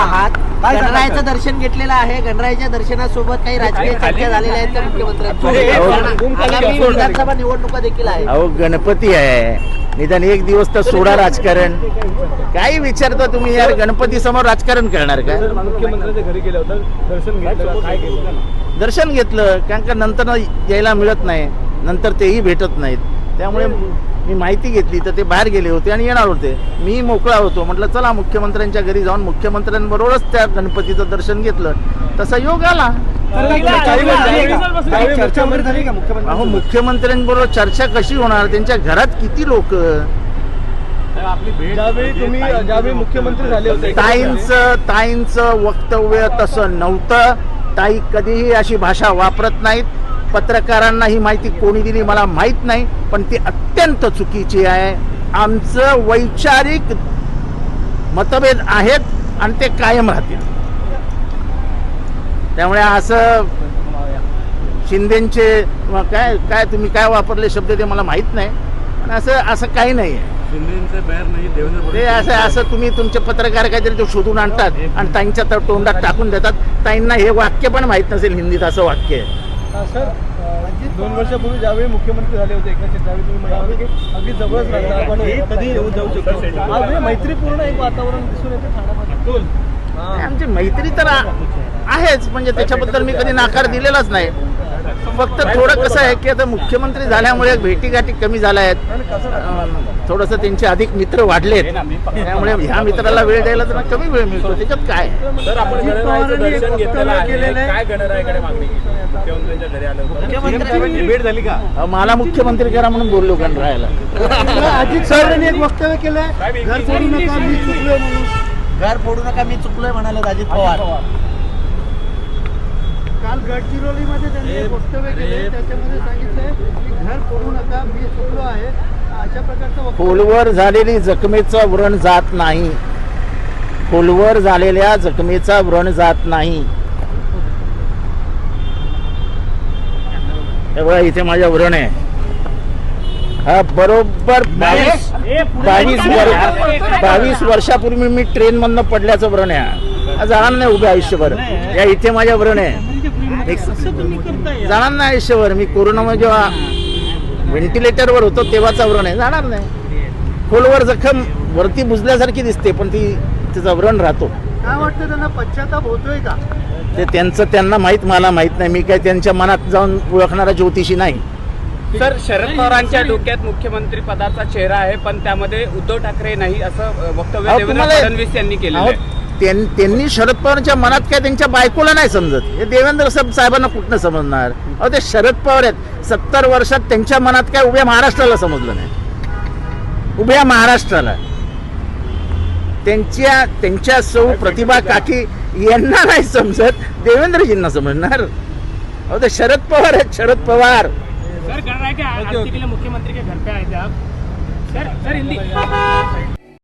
आहात. गणरायाचं दर्शन घेतलेलं आहे. गणरायाच्या दर्शनासोबत काही राजकीय चर्चा झालेल्या आहेत त्या मुख्यमंत्र्यांच्या आगामी विधानसभा निवडणुका देखील आहे अहो गणपती आहे. निदान एक दिवस तर सोडा राजकारण. काही विचारता तुम्ही यार गणपती समोर राजकारण करणार का? मुख्यमंत्र्यांच्या घरी गेलं होतं दर्शन घेतलं काय केलं दर्शन घेतलं कारण का नंतर ना यायला मिळत नाही. नंतर तेही भेटत नाहीत. त्यामुळे मी माहिती घेतली तर ते बाहेर गेले होते आणि येणार होते. मी मोकळा होतो. म्हटलं चला मुख्यमंत्र्यांच्या घरी जाऊन मुख्यमंत्र्यांबरोबरच त्या गणपतीचं दर्शन घेतलं. तसा योग आला. त्यावेळी चर्चा वगैरे झाली का मुख्यमंत्री अहो मुख्यमंत्र्यांबरोबर चर्चा कशी होणार? त्यांच्या घरात किती लोक? तुम्ही मुख्यमंत्री झाले होते. ताईंचं ताईंचं वक्तव्य तसं नव्हतं. ताई कधीही अशी भाषा वापरत नाहीत. पत्रकारांना ही माहिती कोणी दिली मला माहीत नाही पण ती अत्यंत चुकीची आहे. आमचं वैचारिक मतभेद आहेत आणि ते कायम राहतील. त्यामुळे असं शिंदेचे काय काय तुम्ही काय वापरले शब्द ते मला माहीत नाही. पण असं असं काही नाही आहे. ते असं असं तुम्ही तुमचे पत्रकार काहीतरी ते शोधून आणतात आणि ताईंच्या तर तोंडात टाकून देतात. ताईंना हे वाक्य पण माहीत नसेल हिंदीत असं वाक्य आहे. सर दोन वर्षापूर्वी ज्यावेळी मुख्यमंत्री झाले होते एकनाथ शिंदे त्यावेळी तुम्ही म्हणाले की अगदी जवळच राहणार आपण कधी येऊन जाऊ शकतो? आज मैत्रीपूर्ण एक वातावरण दिसून येते ठाण्यामध्ये. हा. आमची मैत्री तर आहेच म्हणजे त्याच्याबद्दल मी कधी नाकार दिलेलाच नाही. फक्त थोडं कसं आहे की आता मुख्यमंत्री झाल्यामुळे भेटीगाठी कमी झाल्या आहेत थोडंसं त्यांचे अधिक मित्र वाढलेत. त्यामुळे ह्या मित्राला वेळ द्यायला त्यांना कमी वेळ मिळतो. त्याच्यात काय? मुख्यमंत्री मला मुख्यमंत्री करा म्हणून बोललो गणरायाला. अजित पवारांनी एक वक्तव्य केलंय. घर सोडू नका मी चुकलोय म्हणून. घर फोडू नका मी चुकलोय म्हणाले अजित पवार. काल गडचिरोलीमध्ये त्यांनी एक वक्तव्य केले. त्याच्यामध्ये सांगितलंय की घर फोडू नका मी चुकलो आहे. अशा प्रकारचं खोलवर झालेली जखमेचं व्रण जात नाही. खोलवर झालेल्या जखमेचा व्रण जात नाही. हे बघा इथे माझ्या व्रण आहे. हा बरोबर बावीस बावीस बावीस वर्षापूर्वी मी ट्रेन मधनं पडल्याचं व्रण आहे. हा जाणार नाही उभे आयुष्यभर. या इथे माझ्या व्रण आहे. एक- जाणार नाही आयुष्यभर. मी कोरोनामध्ये जेव्हा व्हेंटिलेटरवर होतो तेव्हाचा व्रण आहे. जाणार नाही. खोलवर जखम वरती बुजल्यासारखी दिसते पण ती तिचा व्रण राहतो. काय वाटतं त्यांना? पश्चाताप होतोय का? ते त्यांचं त्यांना माहीत मला माहीत नाही. मी काय त्यांच्या मनात जाऊन ओळखणारा ज्योतिषी नाही. सर शरद पवारांच्या डोक्यात मुख्यमंत्री पदाचा चेहरा आहे पण त्यामध्ये उद्धव ठाकरे नाही असं अ, वक्तव्य अहो, देवेंद्र तुम्हाला- फडणवीस यांनी अहो, त्यां- त्यांनी शरद पवारांच्या मनात काय त्यांच्या बायकोला नाही समजत. हे देवेंद्र साहेब- साहेबांना कुठनं समजणार? अहो ते शरद पवार आहेत. सत्तर वर्षात त्यांच्या मनात काय उभ्या महाराष्ट्राला समजलं नाही. उभ्या महाराष्ट्राला. त्यांच्या त्यांच्या सौ प्रतिभा काकी यांना नाही समजत. देवेंद्रजींना समजणार. अहो ते शरद पवार आहेत शरद पवार. मुख्यमंत्री के घर पे आए थे आप? Sir sir Hindi.